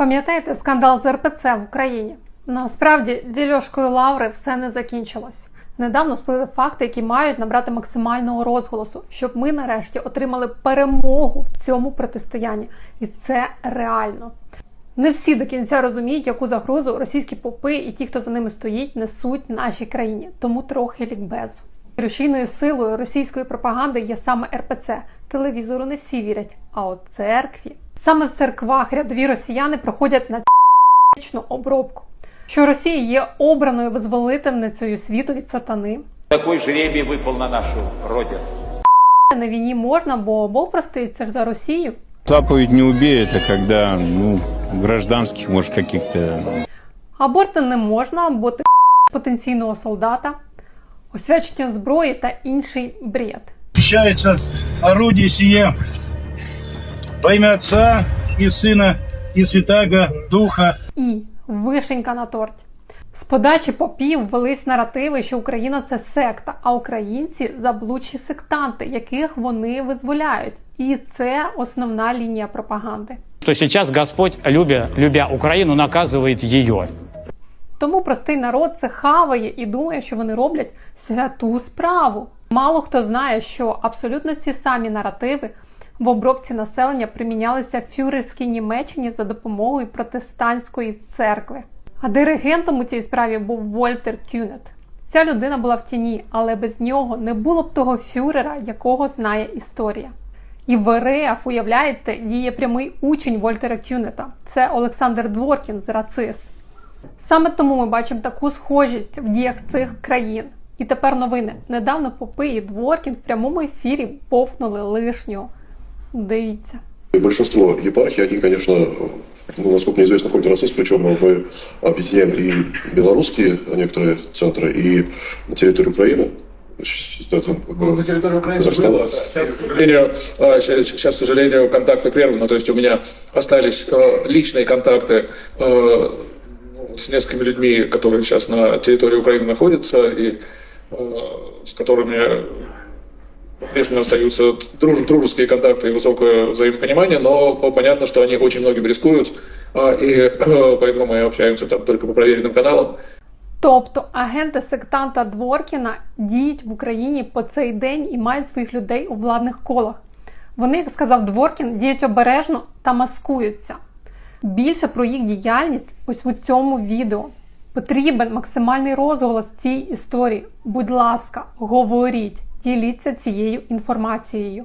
Пам'ятаєте скандал з РПЦ в Україні? Насправді, дільошкою Лаври все не закінчилось. Недавно сплили факти, які мають набрати максимального розголосу, щоб ми нарешті отримали перемогу в цьому протистоянні. І це реально. Не всі до кінця розуміють, яку загрозу російські попи і ті, хто за ними стоїть, несуть нашій країні. Тому трохи лікбезу. Рушійною силою російської пропаганди є саме РПЦ. Телевізору не всі вірять, а от церкві. Саме в церквах рядові росіяни проходять на обробку. Що Росія є обраною визволительницею світу від сатани. Такой жребий выпал на нашу родину. На війні можна, бо Бог простить, це ж за Росію. Заповедь не убей, это когда, ну, гражданских, может, каких-то Аборти не можна, бо ти потенційного солдата, освячення зброї та інший бред. Защищается орудие сие во имя Отца и Сына и Святаго Духа. І вишенька на торті. З подачі попів велись наративи, що Україна це секта, а українці заблудші сектанти, яких вони визволяють. І це основна лінія пропаганди. что сейчас Господь, любя, любя Украину, наказывает ее. Тому простий народ це хаває і думає, що вони роблять святу справу. Мало хто знає, що абсолютно ці самі наративи в обробці населення примінялися в фюрерській Німеччині за допомогою протестантської церкви. А диригентом у цій справі був Вольтер Кюнет. Ця людина була в тіні, але без нього не було б того фюрера, якого знає історія. І в РФ, уявляєте, діє прямий учень Вольтера Кюнета. Це Олександр Дворкін з Рацис. Саме тому ми бачимо таку схожість в діях цих країн. І тепер новини. Недавно Попи і Дворкін в прямому ефірі повнули лишнього. Дивіться. И Большинство епархий, они, конечно, ну, насколько мне известно, ходят расист, причем мы объединяем и белорусские некоторые центры, и на территории Украины, это, Ну, Казахстана. Сейчас, к сожалению, щ- сейчас, к сожалению, контакты прерваны. То есть у меня остались э, личные контакты э, с несколькими людьми, которые сейчас на территории Украины находятся, и э, с которыми по-прежнему остаются друж- дружеские контакты и высокое взаимопонимание, но понятно, что они очень многим рискуют, э, и э, поэтому мы общаемся там только по проверенным каналам. Тобто агенти сектанта Дворкіна діють в Україні по цей день і мають своїх людей у владних колах. Вони, як сказав Дворкін, діють обережно та маскуються. Більше про їх діяльність ось у цьому відео. Потрібен максимальний розголос цій історії. Будь ласка, говоріть, діліться цією інформацією.